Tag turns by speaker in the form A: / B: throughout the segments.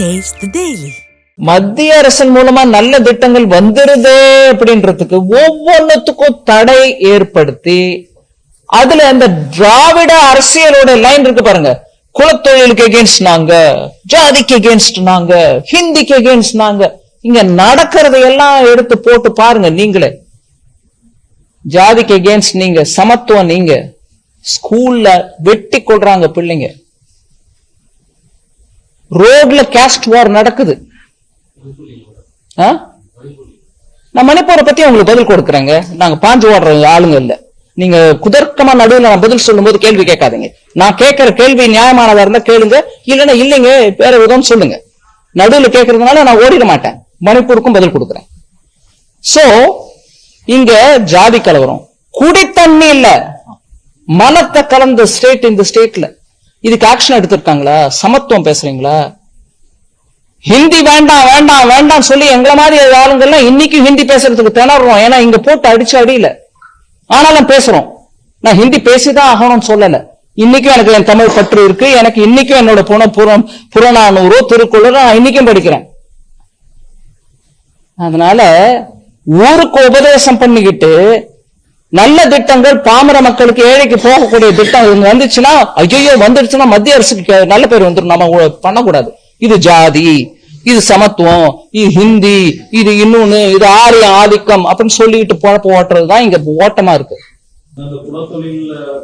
A: Taste daily
B: மத்திய அரசின் மூலமா நல்ல திட்டங்கள் வந்துருது அப்படின்றதுக்கு ஒவ்வொன்றுத்துக்கும் தடை ஏற்படுத்தி அதுல அந்த திராவிட அரசியலோட லைன் இருக்கு பாருங்க. குலத்தொழிலுக்கு எகேன்ஸ்ட் நாங்க ஜாதிக்கு எகேன்ஸ்ட் நாங்க ஹிந்திக்கு எகேன்ஸ்ட் நாங்க. இங்க நடக்கிறதை எல்லாம் எடுத்து போட்டு பாருங்க நீங்களே. ஜாதிக்கு எகேன்ஸ்ட் நீங்க சமத்துவம் நீங்க. ஸ்கூல்ல வெட்டி கொள்றாங்க பிள்ளைங்க. ரோட்ல கேஸ்ட் வார் நடக்குது. ஆ? நான் மணிப்பூரை பத்தி உங்களுக்கு பதில் கொடுக்குறேங்க. நாங்க பாஞ்சு ஓடுற ஆளுங்க இல்ல. நீங்க குதர்க்கமா நடுவில் நான் பதில் சொல்லும் போது கேள்வி கேட்காதீங்க. நான் கேட்கிற கேள்வி நியாயமானதா இருந்தா கேளுங்க. இல்லைன்னா இல்லைங்க வேற விதம் சொல்லுங்க. நடுவில் கேட்கறதுனால நான் ஓடிட மாட்டேன். மணிப்பூருக்கும் பதில் கொடுக்குறேன். சோ இங்க ஜாதி கலவரம். குடித்தண்ணி இல்ல. மனத்தை கலந்த ஸ்டேட் இந்த ஸ்டேட்ல இதுக்கு ஆக்ஷன் எடுத்திருக்காங்களா? சமத்துவம் பேசுறீங்களா? ஹிந்தி வேண்டாம் வேண்டாம் வேண்டாம் சொல்லி எங்களை மாதிரி ஆளுங்கள்லாம் இன்னைக்கும் ஹிந்தி பேசுறதுக்கு திணறோம் ஏன்னா இங்க போட்டு அடிச்சு அடியில. ஆனாலும் பேசுறோம். நான் ஹிந்தி பேசிதான் ஆகணும்னு சொல்லல. இன்னைக்கும் எனக்கு என் தமிழ் பற்று இருக்கு. எனக்கு இன்னைக்கும் என்னோட புன புறம் புறநானூறோ திருக்குறளோ நான் இன்னைக்கும் படிக்கிறேன். அதனால ஊருக்கு உபதேசம் பண்ணிக்கிட்டு நல்ல திட்டங்கள் பாமர மக்களுக்கு ஏழைக்கு போகக்கூடிய திட்டம் வந்துச்சுன்னா ஐயோ வந்துடுச்சுன்னா மத்திய அரசுக்கு நல்ல பேர் வந்துடும் நம்ம பண்ணக்கூடாது. இது ஜாதி இது சமத்துவம் இது ஹிந்தி இது இன்னொன்னு இது ஆரிய ஆதிக்கம் அப்படின்னு சொல்லிட்டு பொழப்பு ஓட்டுறதுதான் இங்க ஓட்டமா இருக்கு.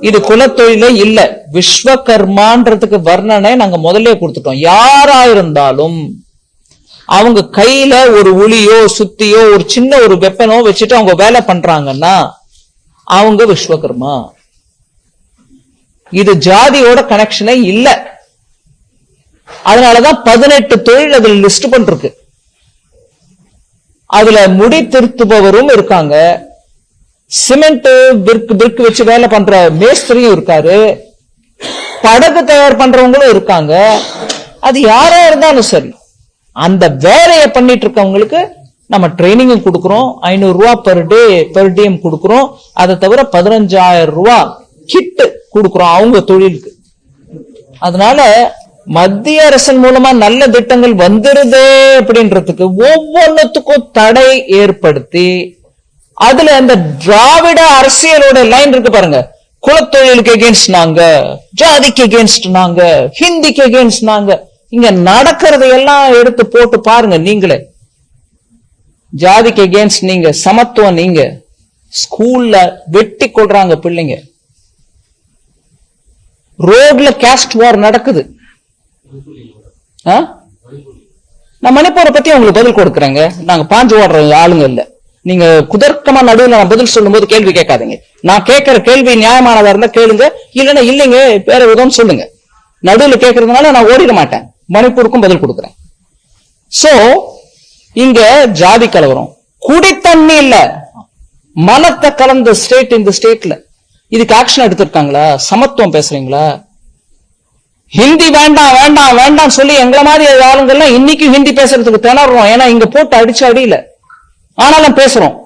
B: இது குலத்தொழிலே இல்ல. விஸ்வகர்மான்றதுக்கு வர்ணனை நாங்க முதல்ல கொடுத்துட்டோம். யாரா இருந்தாலும் அவங்க கையில ஒரு உளியோ சுத்தியோ ஒரு சின்ன ஒரு வெப்பனோ வச்சுட்டு அவங்க வேலை பண்றாங்கன்னா அவங்க விஸ்வகர்மா. இது ஜாதியோட கனெக்ஷனே இல்ல. அதனாலதான் பதினெட்டு தொழில் அதுல லிஸ்ட் பண்ணிருக்கு. அதுல முடி திருத்துபவரும் இருக்காங்க. சிமெண்ட் பிர்க் பிர்க் வச்சு வேலை பண்ற மேஸ்திரியும் இருக்காரு. படகு தயார் பண்றவங்களும் இருக்காங்க. அது யாரா இருந்தாலும் சரி. அந்த வேலையை பண்ணிட்டு இருக்கவங்களுக்கு நம்ம ட்ரைனிங்கும் கொடுக்குறோம். ஐநூறு பெர் டே பெர் டேம் கொடுக்குறோம். அதை தவிர பதினஞ்சாயிரம் ரூபா கிட்டு கொடுக்குறோம் அவங்க தொழிலுக்கு. அதனால மத்திய அரசின் மூலமா நல்ல திட்டங்கள் வந்துருது அப்படின்றதுக்கு ஒவ்வொன்றுத்துக்கும் தடை ஏற்படுத்தி அதுல அந்த திராவிட அரசியலோட லைன் இருக்கு பாருங்க. குலத்தொழிலுக்கு எகேன்ஸ்ட் நாங்க ஜாதிக்கு எகேன்ஸ்ட் நாங்க ஹிந்திக்கு எகேன்ஸ்ட் நாங்க. இங்க நடக்கிறதையெல்லாம் எடுத்து போட்டு பாருங்க நீங்களே. ஜாதிக்கு எகேன்ஸ்ட் நீங்க சமத்துவம் நீங்க ஸ்கூல்ல வெட்டி கொள்றாங்க பிள்ளைங்க. ரோட்ல கேஸ்ட் வார் நடக்குது. ஆ? நான் மணிப்பூரை பத்தி உங்களுக்கு பதில் கொடுக்குறேங்க. நாங்க பாஞ்சு ஓடுற ஆளுங்க இல்ல. நீங்க குதர்க்கமா நடுவில் நான் பதில் சொல்லும்போது கேள்வி கேட்காதீங்க. நான் கேட்கிற கேள்வி நியாயமானதா இருந்தா கேளுங்க. இல்லைன்னா இல்லைங்க வேற விதம் சொல்லுங்க. நடுவில் கேட்கறதுனால நான் ஓடிட மாட்டேன். மணிப்பூருக்கும் பதில் கொடுக்குறேன். சோ இங்க ஜாதி கலவரம். குடித்தண்ணி இல்ல. மனத்தை கலந்த ஸ்டேட் இந்த ஸ்டேட்ல இதுக்கு ஆக்ஷன் எடுத்திருக்காங்களா? சமத்துவம் பேசுறீங்களா? ஹிந்தி வேண்டாம் வேண்டாம் வேண்டாம் சொல்லி எங்களை மாதிரி ஆளுங்கள்லாம் இன்னைக்கும் ஹிந்தி பேசுறதுக்கு திணறோம். ஏன்னா இங்க போட்டு அடிச்சு அடியில. ஆனாலும் பேசுறோம்.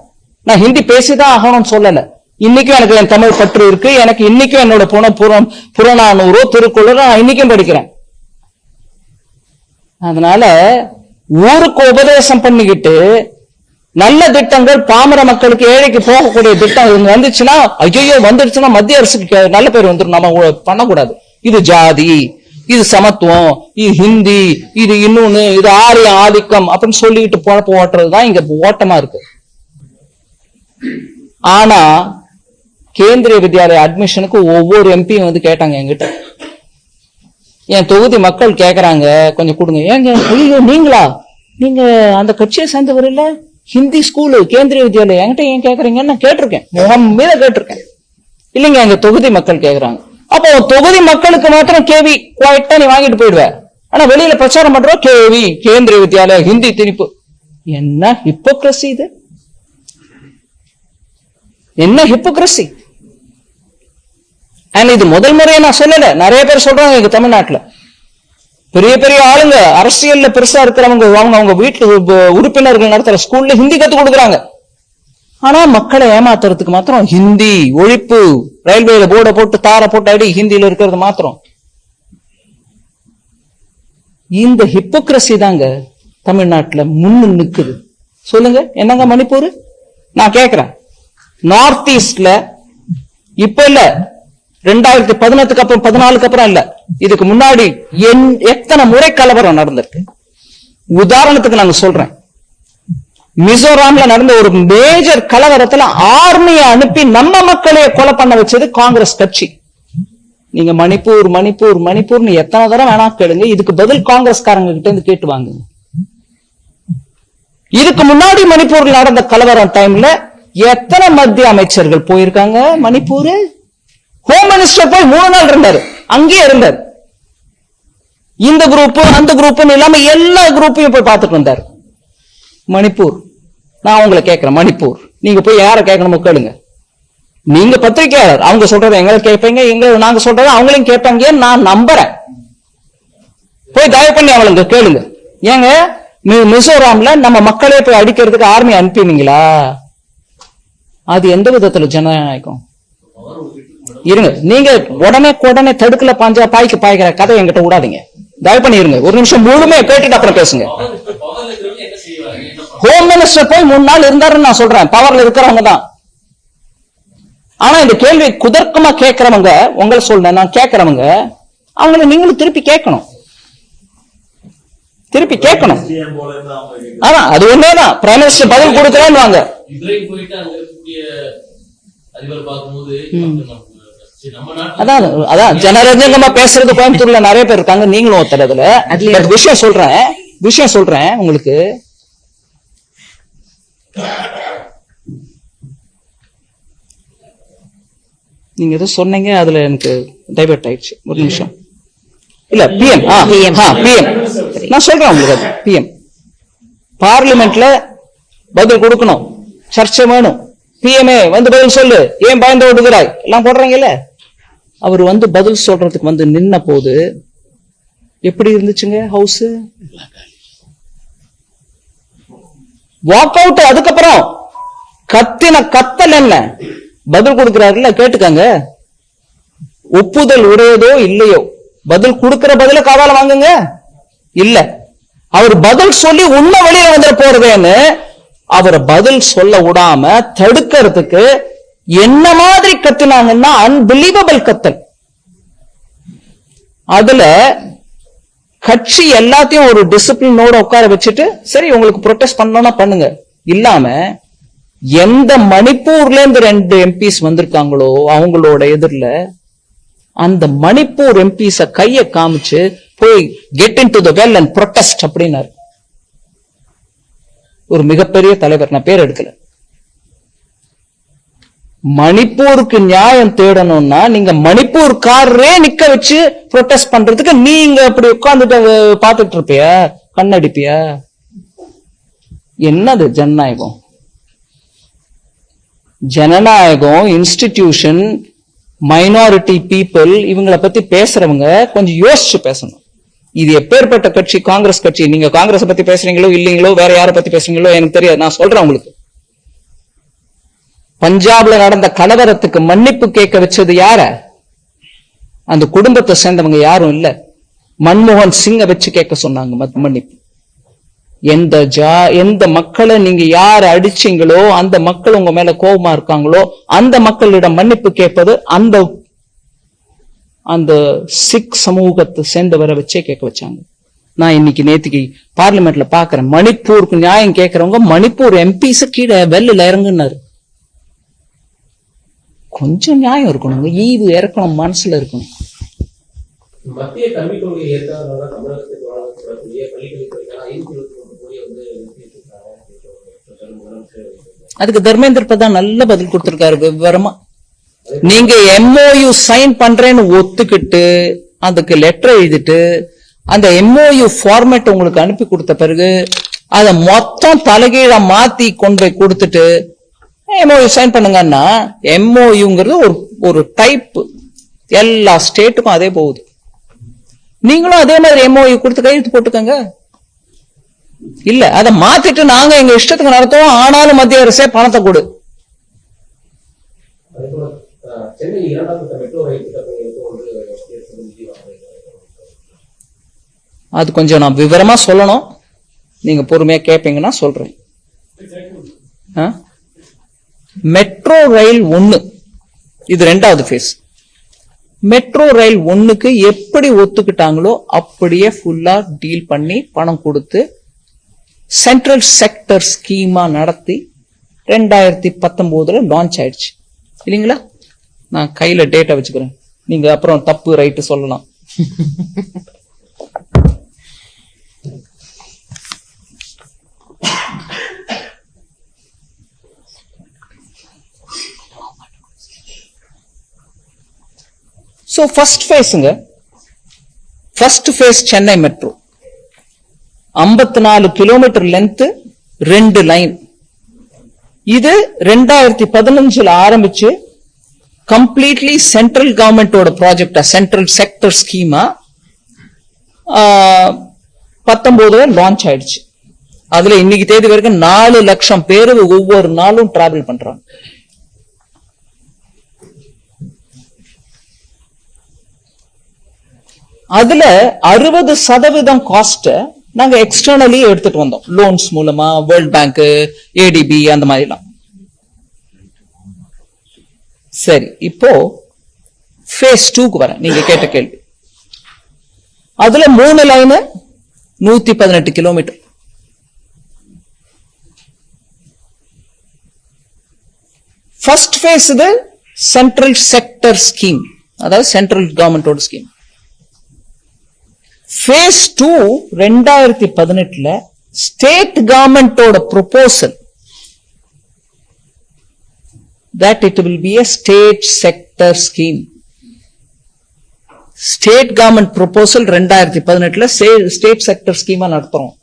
B: நான் ஹிந்தி பேசிதான் ஆகணும்னு சொல்லல. இன்னைக்கும் எனக்கு என் தமிழ் பற்று இருக்கு. எனக்கு இன்னைக்கும் என்னோட புன புறம் புறநானூறோ திருக்குறளோ நான் இன்னைக்கும் படிக்கிறேன். அதனால ஊருக்கு உபதேசம் பண்ணிக்கிட்டு நல்ல திட்டங்கள் பாமர மக்களுக்கு ஏழைக்கு போகக்கூடிய திட்டம் இங்க வந்துச்சுன்னா ஐயோ வந்துடுச்சுன்னா மத்திய அரசுக்கு நல்ல பேர் வந்துடும் நம்ம பண்ணக்கூடாது. இது ஜாதி இது சமத்துவம் இது ஹிந்தி இது இன்னொன்னு இது ஆரிய ஆதிக்கம் அப்படின்னு சொல்லிட்டு பொழப்பு ஓட்டுறதுதான் இங்க ஓட்டமா இருக்கு. ஆனா கேந்திரிய வித்யாலய அட்மிஷனுக்கு ஒவ்வொரு எம்பியும் வந்து கேட்டாங்க என்கிட்ட. என் தொகுதி மக்கள் கேட்கறாங்க கொஞ்சம் கொடுங்க. ஏங்க ஐயோ நீங்களா? நீங்க அந்த கட்சியை சேர்ந்தவர் இல்ல? ஹிந்தி ஸ்கூலு கேந்திரிய வித்யாலயம் என்கிட்ட ஏன் கேக்குறீங்கன்னு நான் கேட்டிருக்கேன். முகம் மீத கேட்டிருக்கேன். இல்லைங்க எங்க தொகுதி மக்கள் கேக்குறாங்க. அப்போ தொகுதி மக்களுக்கு மாத்திரம் கேவி குவாய்ட்டா நீ வாங்கிட்டு போயிடுவ. ஆனா வெளியில பிரச்சாரம் பண்றோம் கேவி கேந்திரிய வித்யாலயா ஹிந்தி திணிப்பு. என்ன ஹிப்போக்ரஸி இது? என்ன ஹிப்போக்ரஸி அண்ட் இது முதல் முறையை நான் சொல்லல. நிறைய பேர் சொல்றாங்க எங்க தமிழ்நாட்டுல. பெரிய பெரிய ஆளுங்க அரசியல்ல பெருசா இருக்கிறவங்க அவங்க அவங்க வீட்டுல உறுப்பினர்கள் நடத்துற ஸ்கூல்ல ஹிந்தி கத்து கொடுக்குறாங்க. ஆனா மக்களை ஏமாத்துறதுக்கு மாத்திரம் ஹிந்தி ஒழிப்பு ரயில்வேல போர்டை போட்டு தாரை போட்டு அடி ஹிந்தியில இருக்கிறது மாத்திரம். இந்த ஹிப்போக்ரஸி தாங்க தமிழ்நாட்டுல முன்னு நிக்குது. சொல்லுங்க என்னங்க மணிப்பூர்? நான் கேக்குறேன். நார்த் ஈஸ்ட்ல இப்ப இல்ல. ரெண்டாயிரத்தி பதினெட்டுக்கு அப்புறம் பதினாலுக்கு அப்புறம் இல்ல. இதுக்கு முன்னாடி என்- எத்தனை முறை கலவரம் நடந்திருக்கு? உதாரணத்துக்கு நாங்க சொல்றேன். மிசோராம்ல நடந்த ஒரு மேஜர் கலவரத்துல ஆர்மியை அனுப்பி நம்ம மக்களையே கொலை பண்ண வச்சது காங்கிரஸ் கட்சி. நீங்க மணிப்பூர் மணிப்பூர் மணிப்பூர்னு எத்தனை தடவை வேணா கேளுங்க. இதுக்கு பதில் காங்கிரஸ்காரங்க கிட்ட இருந்து கேட்டு வாங்குங்க. இதுக்கு முன்னாடி மணிப்பூர்ல நடந்த கலவரம் டைம்ல எத்தனை மத்திய அமைச்சர்கள் போயிருக்காங்க? மணிப்பூர்? ஹோம் மினிஸ்டர் போய் மூணு நாள் இருந்தாரு. அங்கேயே இருந்தார். இந்த குரூப் அந்த குரூப்னு இல்லாம எல்லா குரூப்பையும் போய் பார்த்துட்டு வந்தார். மணிப்பூர். நான் உங்களை கேட்கிறேன் மணிப்பூர். நீங்க போய் யாரை கேட்கணுமோ கேளுங்க. நீங்க பத்திரிகையாளர். அவங்க சொல்றதை எங்களை கேட்பீங்க எங்க நாங்க சொல்றதை அவங்களையும் கேட்பாங்க நான் நம்புறேன். போய் தயவு பண்ணி அவளுங்க கேளுங்க. ஏங்க மி- மிசோராம்ல நம்ம மக்களே போய் அடிக்கிறதுக்கு ஆர்மி அனுப்பினீங்களா? அது எந்த விதத்துல ஜனநாயகம்? இருங்க. நீங்க உடனே உடனே தடுக்கல பாஞ்சா பாய்க்கு பாய்க்கிற கதை என்கிட்ட விடாதீங்க. தயவு பண்ணி இருங்க. ஒரு நிமிஷம் முழுமையா கேட்டுட்டு அப்புறம் பேசுங்க? ஹோம் மினிஸ்டர் போய் மூணு நாள் இருந்தாருன்னு நான் சொல்றேன். பவர்ல இருக்கிறவங்க தான். ஆனா இந்த கேள்வி குதர்க்கமா கேட்கறவங்க உங்களை சொல்றேன் நான் கேட்கறவங்க அவங்கள நீங்களும் திருப்பி கேட்கணும். திருப்பி கேட்கணும். ஆனா அது ஒன்னேதான் பிரைம் மினிஸ்டர் பதில் கொடுக்குறேன்னு வாங்க அதான் அதான் ஜனரஞ்சகமா பேசுறது கோயம்புத்தூர்ல நிறைய பேர் இருக்காங்க நீங்களும் ஒருத்தர் அதுல. விஷயம் சொல்றேன் விஷயம் சொல்றேன் உங்களுக்கு. நீங்க எதோ சொன்னீங்க அதுல எனக்கு டைவர்ட் ஆயிடுச்சு. ஒரு நிமிஷம். இல்ல பிஎம் பிஎம் பிஎம் நான் சொல்றேன் உங்களுக்கு அது பிஎம் பார்லிமெண்ட்ல பதில் கொடுக்கணும். சர்ச்சை வேணும். பிஎம்ஏ வந்து பதில் சொல்லு. ஏன் பயந்து ஓடுகிறாய்? எல்லாம் போடுறாங்கல்ல? அவர் வந்து பதில் சொல்றதுக்கு வந்து நின்ன போது எப்படி இருந்துச்சுங்க ஹவுஸ் வாக் அவுட் அதுக்கப்புறம் கத்தின கத்தல் என்ன? பதில் கொடுக்கிறாருல கேட்டுக்கங்க. ஒப்புதல் உடையதோ இல்லையோ? பதில் கொடுக்கிற பதில கவலை வாங்குங்க? இல்ல. அவர் பதில் சொல்லி உண்மை வெளியில வந்துட போறதேன்னு அவரை பதில் சொல்ல விடாம தடுக்கிறதுக்கு என்ன மாதிரி கத்துனாங்கன்னா அன்பிலீவபிள் கத்தல். அதுல கட்சி எல்லாத்தையும் ஒரு டிசிப்ளினோட உட்கார வச்சுட்டு சரி உங்களுக்கு ப்ரொட்டஸ்ட் பண்ணணும்னா பண்ணுங்க. இல்லாம எந்த மணிப்பூர்ல இருந்து ரெண்டு எம்பிஸ் வந்திருக்காங்களோ அவங்களோட எதிரில அந்த மணிப்பூர் எம்பிஸ கைய காமிச்சு போய் get in to the well and protest அப்படின்னாரு. ஒரு மிகப்பெரிய தலைவர் நான் பேர் எடுக்கல. மணிப்பூருக்கு நியாயம் தேடணும்னா நீங்க மணிப்பூர்காரரே நிக்க வச்சு ப்ரொட்டஸ்ட் பண்றதுக்கு நீங்க அப்படி உட்கார்ந்துட்டு பாத்துட்டு இருப்பிய? கண்ணடிப்பிய? என்னது ஜனநாயகம்? ஜனநாயகம் இன்ஸ்டிடியூஷன் மைனாரிட்டி பீப்புள் இவங்கள பத்தி பேசுறவங்க கொஞ்சம் யோசிச்சு பேசணும். இது எப்பேற்பட்ட கட்சி? காங்கிரஸ் கட்சி. நீங்க காங்கிரஸ் பத்தி பேசுறீங்களோ இல்லீங்களோ வேற யாரை பத்தி பேசுறீங்களோ எனக்கு தெரியாது. நான் சொல்றேன் உங்களுக்கு. பஞ்சாப்ல நடந்த கலவரத்துக்கு மன்னிப்பு கேட்க வச்சது யார? அந்த குடும்பத்தை சேர்ந்தவங்க யாரும் இல்ல. மன்மோகன் சிங்க வச்சு கேட்க சொன்னாங்க மத்- மன்னிப்பு. எந்த ஜா எந்த மக்களை நீங்க யார் அடிச்சீங்களோ அந்த மக்கள் உங்க மேல கோபமா இருக்காங்களோ அந்த மக்களிடம் மன்னிப்பு கேட்பது அந்த அந்த சிக் சமூகத்தை சேர்ந்தவரை வச்சே கேட்க வச்சாங்க. நான் இன்னைக்கு நேத்துக்கு பார்லிமெண்ட்ல பாக்குறேன் மணிப்பூருக்கு நியாயம் கேட்கறவங்க மணிப்பூர் எம்பிஸ் கீழே வெள்ளில இறங்குனாரு. கொஞ்சம் நியாயம் இருக்கணுங்க. ஈவு இறக்கணும் மனசுல இருக்கணும்.
A: மத்திய கல்விக் கொள்கை ஏற்காதனால.
B: அதுக்கு தர்மேந்திர பிரதான் நல்ல பதில் கொடுத்திருக்காரு விவரமா. நீங்க எம்ஓயு சைன் பண்றேன்னு ஒத்துக்கிட்டு அதுக்கு லெட்டர் எழுதிட்டு அந்த எம்ஓயு ஃபார்மேட் உங்களுக்கு அனுப்பி கொடுத்த பிறகு அதை மொத்தம் தலைகீழா மாத்தி கொண்டு போய் கொடுத்துட்டு எம்ஓயு சைன் பண்ணுங்கன்னா எம்ஓயுங்கிறது ஒரு ஒரு டைப் எல்லா ஸ்டேட்டுக்கும் அதே போகுது. நீங்களும் அதே மாதிரி எம்ஓயு கொடுத்து கையெழுத்து போட்டுக்கங்க. இல்ல அதை மாத்திட்டு நாங்க எங்க இஷ்டத்துக்கு நடத்துவோம். ஆனாலும் மத்திய அரசே பணத்தை கொடு.
A: அது
B: கொஞ்சம் நான் விவரமா சொல்லணும். நீங்க பொறுமையா கேட்பீங்கன்னா சொல்றேன். மெட்ரோ ரயில் ஒன்னு இது ரெண்டாவது ஃபேஸ் மெட்ரோ ரயில் ஒன்றுக்கு எப்படி ஒத்துக்கிட்டாங்களோ அப்படியே ஃபுல்லா டீல் பண்ணி பணம் கொடுத்து சென்ட்ரல் செக்டர் ஸ்கீமா நடத்தி ரெண்டாயிரத்தி பத்தொம்போதில் லான்ச் ஆயிடுச்சு. இல்லைங்களா? நான் கையில டேட்டா வச்சுக்கிறேன். நீங்க அப்புறம் தப்பு ரைட்டு சொல்லலாம். ஸோ ஃபர்ஸ்ட் ஃபேஸுங்க ஃபர்ஸ்ட் ஃபேஸ் சென்னை மெட்ரோ ஐம்பத்தி நாலு கிலோமீட்டர் லென்த் ரெண்டு லைன் இது ரெண்டாயிரத்தி பதினஞ்சுல ஆரம்பிச்சு கம்ப்ளீட்லி சென்ட்ரல் கவர்மெண்டோட ப்ராஜெக்டா சென்ட்ரல் செக்டர் ஸ்கீமா பத்தொன்பதுல லான்ச் ஆயிடுச்சு. அதுல இன்னைக்கு தேதி வரைக்கும் நாலு லட்சம் பேர் ஒவ்வொரு நாளும் டிராவல் பண்றாங்க. அதுல அறுபது சதவீதம் காஸ்ட நாங்க எக்ஸ்டர்னலி எடுத்துட்டு வந்தோம். லோன்ஸ் மூலமா வேர்ல்ட் பேங்க் ஏடிபி அந்த மாதிரிலாம். சரி இப்போ ஃபேஸ் டூக்கு வரேன். நீங்க கேட்ட கேள்வி. அதுல மூணு லைனு நூத்தி பதினெட்டு கிலோமீட்டர் ஃபர்ஸ்ட் ஃபேஸ் இது சென்ட்ரல் செக்டர் ஸ்கீம் அதாவது சென்ட்ரல் கவர்மெண்டோட ஸ்கீம் ஃபேஸ் டூ ரெண்டாயிரத்தி பதினெட்டுல ஸ்டேட் கவர்மெண்டோட proposal that it will be a state sector state government proposal ரெண்டாயிரத்தி பதினெட்டுல ஸ்டேட் செக்டர் ஸ்கீமா நடத்துறோம்.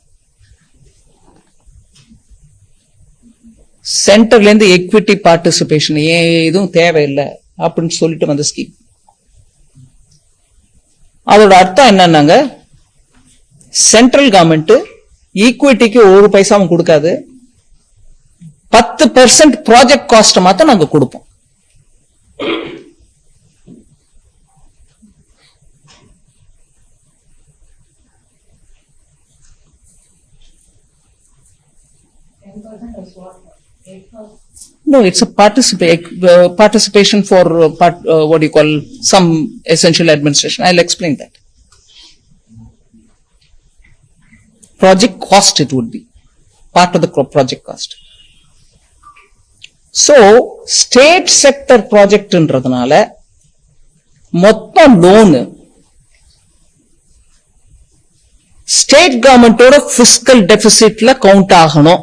B: சென்டர்ல இருந்து எக்விட்டி பார்ட்டிசிபேஷன் ஏன் எதுவும் தேவையில்லை அப்படின்னு சொல்லிட்டு வந்த ஸ்கீம் அதோட அர்த்தம் என்னன்னாங்க? சென்ட்ரல் கவர்மெண்ட் ஈக்விட்டிக்கு ஒரு பைசாவும் கொடுக்காது பத்து பெர்சன்ட் ப்ராஜெக்ட் காஸ்ட் மாத்த நாங்க கொடுப்போம் No, it's a participa- uh, participation for uh, part, uh, what do you call some essential administration. I'll explain that. Project cost it would be. Part of the project cost. So state sector ப்ராஜெக்ட்ன்றதுனால மொத்த loan state கவர்மெண்டோட fiscal டெபிசிட்ல count ஆகணும்.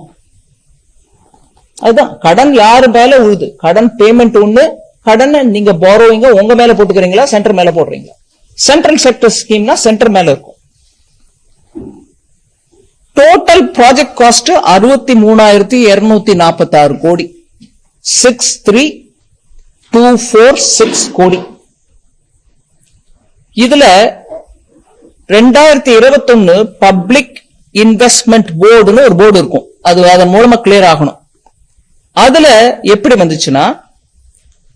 B: அதுதான். கடன் யாரு மேல உழுது? கடன் பேமெண்ட் ஒண்ணு கடனை நீங்க போரோவிங்க உங்க மேல போட்டுக்கிறீங்களா சென்டர் மேல போடுறீங்களா? சென்ட்ரல் செக்டர் ஸ்கீம்னா சென்டர் மேல இருக்கும். டோட்டல் ப்ராஜெக்ட் காஸ்ட் அறுபத்தி மூணாயிரத்தி இருநூத்தி நாற்பத்தி ஆறு கோடி. Six three two four six கோடி. இதுல ரெண்டாயிரத்தி இருபத்தொன்னு பப்ளிக் இன்வெஸ்ட்மெண்ட் போர்டுன்னு ஒரு போர்டு இருக்கும். அது அதன் மூலமா கிளியர் ஆகணும். அதுல எப்படி வந்துச்சுன்னா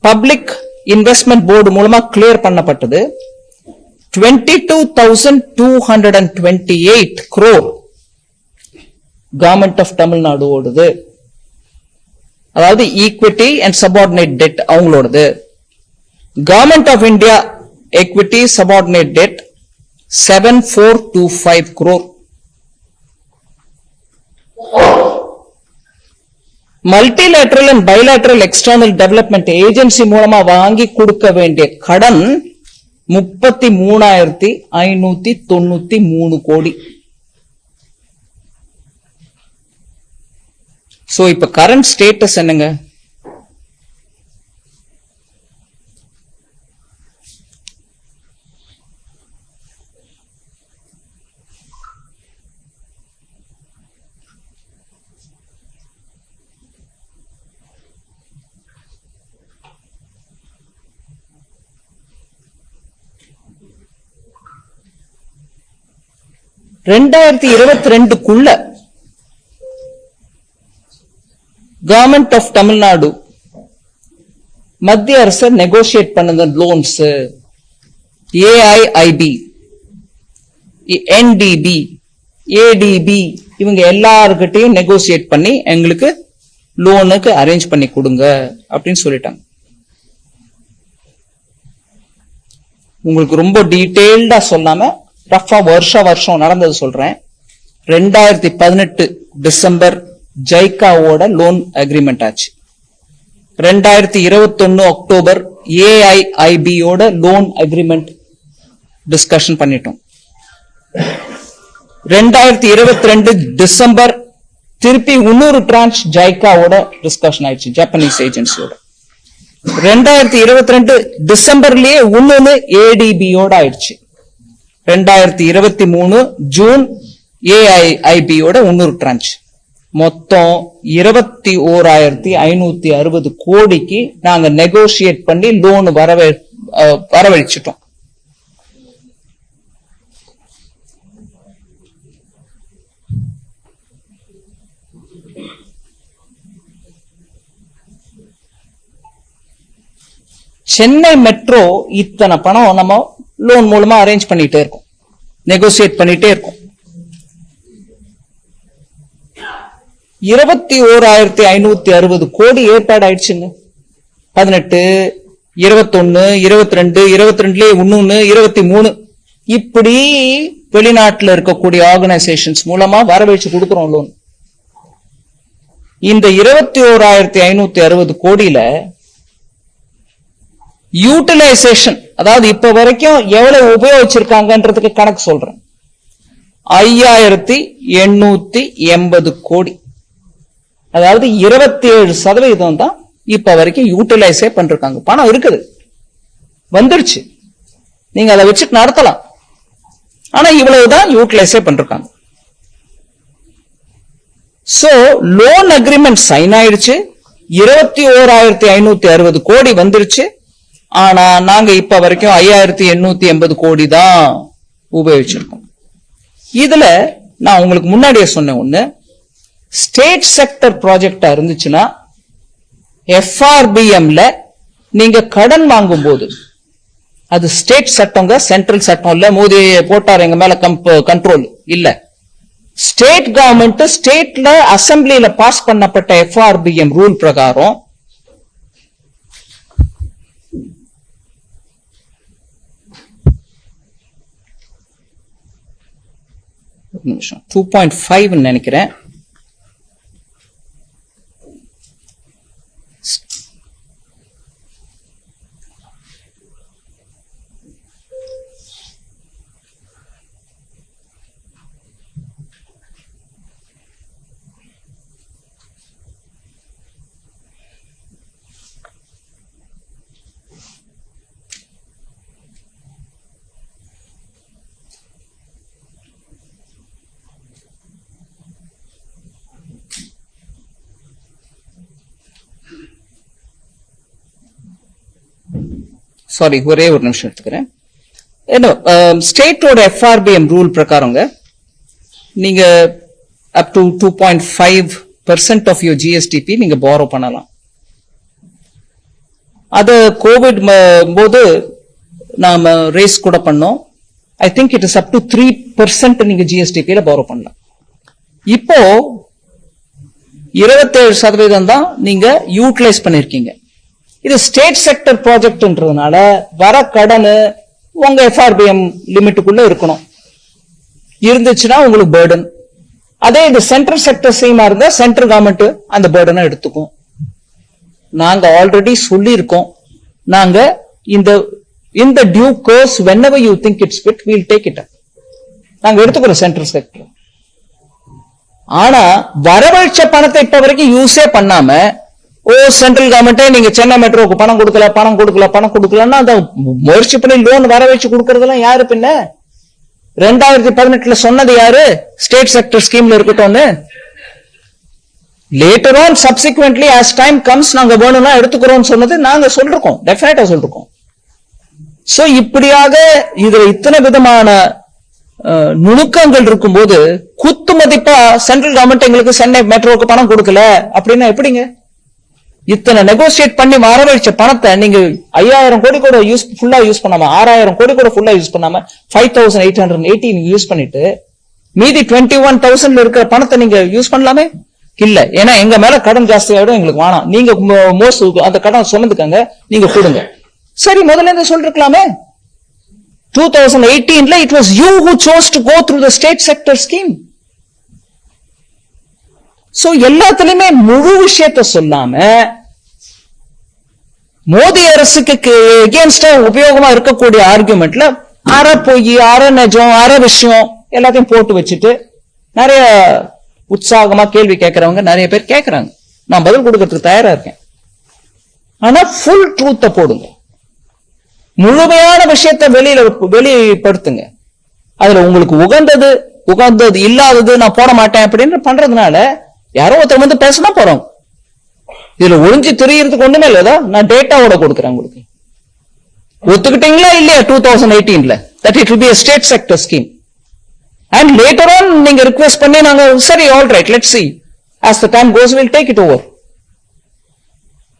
B: பப்ளிக் இன்வெஸ்ட்மெண்ட் போர்டு மூலமா கிளியர் பண்ணப்பட்டது. Twenty two thousand two hundred and twenty eight crore government of Tamil Nadu ஓடுது. அதாவது equity and subordinate debt அவங்களோடது. Government of India equity subordinate debt seven four two five crore multilateral and bilateral external development agency மூலமா வாங்கி கொடுக்க வேண்டிய கடன் முப்பத்தி மூணாயிரத்தி ஐநூத்தி தொண்ணூத்தி மூணு கோடி. சோ இப்ப கரண்ட் ஸ்டேட்டஸ் என்னங்க? ரெண்டாயிரத்தி இருபத்தி ரெண்டுக்குள்ள கவர்மெண்ட் ஆஃப் தமிழ்நாடு மத்திய அரசு நெகோசியேட் பண்ணது லோன்ஸ் ஏஐஐபி என்டிபி ஏடிபி இவங்க எல்லாருக்கிட்டையும் நெகோசியேட் பண்ணி எங்களுக்கு லோனுக்கு அரேஞ்ச் பண்ணி கொடுங்க அப்படின்னு சொல்லிட்டாங்க. உங்களுக்கு ரொம்ப டீட்டெயில்டா சொல்லாம ரஃபா வருஷ வருஷம் நடந்தது சொல்றேன். ரெண்டாயிரத்தி பதினெட்டு டிசம்பர் ஜைகாவோட லோன் அக்ரிமெண்ட் ஆச்சு. ரெண்டாயிரத்தி இருபத்தொன்னு அக்டோபர் ஏஐஐபியோட லோன் அக்ரிமெண்ட் டிஸ்கஷன் பண்ணிட்டோம். ரெண்டாயிரத்தி இருபத்தி ரெண்டு டிசம்பர் திருப்பி இன்னொரு டிரான்ச் ஜைகாவோட டிஸ்கஷன் ஆயிடுச்சு ஜப்பானீஸ் ஏஜென்சியோட ரெண்டாயிரத்தி இருபத்தி ரெண்டு டிசம்பர்லயே இன்னொன்னு ஏடிபியோட ஆயிடுச்சு. ரெண்டாயிரத்தி இருபத்தி மூணு ஜூன் ஏஐஐபியோட இன்னொரு டிரான்ச் மொத்தம் இருபத்தி ஓராயிரத்தி ஐநூத்தி அறுபது கோடிக்கு நாங்க நெகோசியேட் பண்ணி லோன் வரவே வரவழிச்சிட்டோம். சென்னை மெட்ரோ இத்தனை பணம் நம்ம லோன் மூலமா அரேஞ்ச் பண்ணிட்டே இருக்கோம். நெகோசியேட் பண்ணிட்டே இருக்கோம். இருபத்தி ஓராயிரத்தி ஐநூத்தி அறுபது கோடி ஏற்பாடு ஆயிடுச்சுங்க பதினெட்டு இருபத்தொன்னு இருபத்தி ரெண்டு இருபத்தி ரெண்டுலயே இன்னொன்னு இருபத்தி மூணு இப்படி வெளிநாட்டுல இருக்கக்கூடிய ஆர்கனைசேஷன்ஸ் மூலமா வரவழைச்சு கொடுக்குறோம் லோன் இந்த இருபத்தி ஓராயிரத்தி ஐநூத்தி அறுபது கோடியில யூட்டிலைசேஷன் அதாவது இப்ப வரைக்கும் எவ்வளவு உபயோகிச்சிருக்காங்கன்றதுக்கு கணக்கு சொல்றேன். ஐயாயிரத்தி எண்ணூத்தி எண்பது கோடி. அதாவது இருபத்தி ஏழு சதவீதம் தான் இப்ப வரைக்கும் யூட்டிலைஸே பண்ணிருக்காங்க. பணம் இருக்குது. வந்துருச்சு. நீங்க அதை வச்சுட்டு நடத்தலாம். ஆனா இவ்வளவுதான் யூட்டிலைஸே பண்ணிருக்காங்க. சோ லோன் அக்ரிமெண்ட் சைன் ஆயிடுச்சு. இருபத்தி ஓராயிரத்தி ஐநூத்தி அறுபது கோடி வந்துருச்சு. ஆனா நாங்க இப்ப வரைக்கும் ஐயாயிரத்தி எண்ணூத்தி எண்பது கோடி தான் உபயோகிச்சிருக்கோம். இதுல நான் உங்களுக்கு முன்னாடியே சொன்ன ஒண்ணு. ஸ்டேட் செக்டர் ப்ராஜெக்டா இருந்துச்சுன்னா எஃப்ஆர்பிஎம்ல நீங்க கடன் வாங்கும்போது அது ஸ்டேட் சட்டங்க சென்ட்ரல் சட்டம் இல்ல மோதி போட்டார் எங்க மேல கண்ட்ரோல் இல்ல. ஸ்டேட் கவர்மெண்ட் ஸ்டேட்ல அசம்பிளியில பாஸ் பண்ணப்பட்ட எஃப்ஆர்பிஎம் ரூல் பிரகாரம் நிமிஷம் டூ பாயிண்ட் ஃபைவ் நினைக்கிறேன். சாரி ஒரே ஒரு நிமிஷம் எடுத்துக்கிறேன். என்ன ஸ்டேட்டோட எஃப்ஆர்பிஎம் ரூல் பிரகாரங்க நீங்க up to two point five percent of your GSDP நீங்க பாரோ பண்ணலாம். அது கோவிட் போது நாம ரேஸ் கூட பண்ணோம். I think it is up to three percent நீங்க ஜிஎஸ்டிபியில பாரோ பண்ணலாம். இப்போ இருபத்தேழு சதவீதம் தான் நீங்க யூட்டிலைஸ் பண்ணிருக்கீங்க. இது ஸ்டேட் செக்டர் ப்ராஜெக்ட்ன்றதுனால வர கடன் உங்க எஃப்ஆர்பிஎம் லிமிட்டுக்குள்ள இருக்கணும். இருந்துச்சுன்னா உங்களுக்கு பேர்டன் அதே இது சென்ட்ரல் செக்டர் சேமா இருந்தா சென்ட்ரல் கவர்மெண்ட் அந்த பேர்டனை எடுத்துக்கும். நாங்க ஆல்ரெடி சொல்லியிருக்கோம். நாங்க இந்த இந்த due course whenever you think it's fit we'll take it நாங்க எடுத்துக்கிறோம் சென்ட்ரல் செக்டர் ஆனா வரவழைச்ச பணத்தை இப்ப வரைக்கும் யூஸே பண்ணாம ஓ சென்ட்ரல் கவர்மெண்ட்டே நீங்க சென்னை மெட்ரோக்கு பணம் கொடுக்கல பணம் கொடுக்கல பணம் கொடுக்கலன்னா அந்த முயற்சி பண்ணி லோன் வர வச்சு கொடுக்கறதெல்லாம் யாரு பின்ன? ரெண்டாயிரத்தி பதினெட்டுல சொன்னது யாரு? ஸ்டேட் செக்டர் ஸ்கீம்ல இருக்கட்டும்னு. Later on subsequently as time comes நாங்க வேணும்னா எடுத்துக்கிறோம் சொன்னது நாங்க சொல்றோம் டெஃபினட்டா சொல்றோம் சோ இப்படியாக இதுல இத்தனை விதமான நுணுக்கங்கள் இருக்கும்போது குத்து மதிப்பா சென்ட்ரல் கவர்மெண்ட் எங்களுக்கு சென்னை மெட்ரோக்கு பணம் கொடுக்கல அப்படின்னா எப்படிங்க? இத்தனை நெகோசியேட் பண்ணி வரவழைச்ச பணத்தை நீங்க ஐயாயிரம் கோடி கூட யூஸ் ஃபுல்லா யூஸ் பண்ணாம ஆறாயிரம் கோடி கூட ஃபுல்லா யூஸ் பண்ணாம five thousand eight hundred eighty use பண்ணிட்டு மீதி டுவெண்ட்டி ஒன் தௌசண்ட்ல இருக்கிற பணத்தை நீங்க யூஸ் பண்ணலாமே? இல்ல. ஏன்னா எங்க மேல கடன் ஜாஸ்தியாயிடும் எங்களுக்கு வேணாம். நீங்க மோஸ்ட் அந்த கடன் சுமந்துக்கங்க நீங்க கொடுங்க. சரி முதல்ல இருந்து சொல்லிருக்கலாமே? Two thousand எயிட்டீன்ல it was you who chose to go through the state sector scheme so எல்லாத்துலயுமே முழு விஷயத்த சொல்லாம மோடி அரசுக்கு எகேன்ஸ்டா உபயோகமா இருக்கக்கூடிய ஆர்குமெண்ட்ல அரை பொய் அரை நெஜம் அரை விஷயம் எல்லாத்தையும் போட்டு வச்சுட்டு நிறைய உற்சாகமா கேள்வி கேட்கறவங்க நிறைய பேர் கேட்கறாங்க. நான் பதில் கொடுக்கறதுக்கு தயாரா இருக்கேன். ஆனா ஃபுல் ட்ரூத்த போடுங்க. முழுமையான விஷயத்தை வெளியில வெளிப்படுத்துங்க. அதுல உங்களுக்கு உகந்தது உகந்தது இல்லாதது நான் போட மாட்டேன் அப்படின்னு பண்றதுனால யாரோ ஒருத்தர் வந்து பேசினா போறோம். இதுல ஒளிஞ்சு தெரியறதுக்கு ஒண்ணுமே இல்லதா நான் டேட்டாவோட கொடுக்குறேன் உங்களுக்கு. ஒத்துக்கிட்டீங்களா இல்லையா two thousand எயிட்டீன்ல that it will be state sector scheme and later on நீங்க ரிக்வெஸ்ட் பண்ணி நாங்க சரி all right let see as the time goes will take it over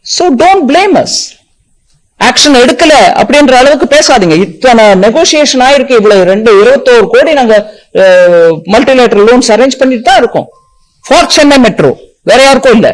B: so don't blame us action எடுக்கல அப்படின்ற அளவுக்கு பேசாதீங்க. இத்தனை நெகோசியேஷன் ஆயிருக்கு. இவ்வளவு ரெண்டு இருபத்தோரு கோடி நாங்க மல்டிலேட்டர் லோன்ஸ் அரேஞ்ச் பண்ணிட்டு தான் இருக்கோம். ஃபார் சென்னை மெட்ரோ வேற யாருக்கும் இல்லை.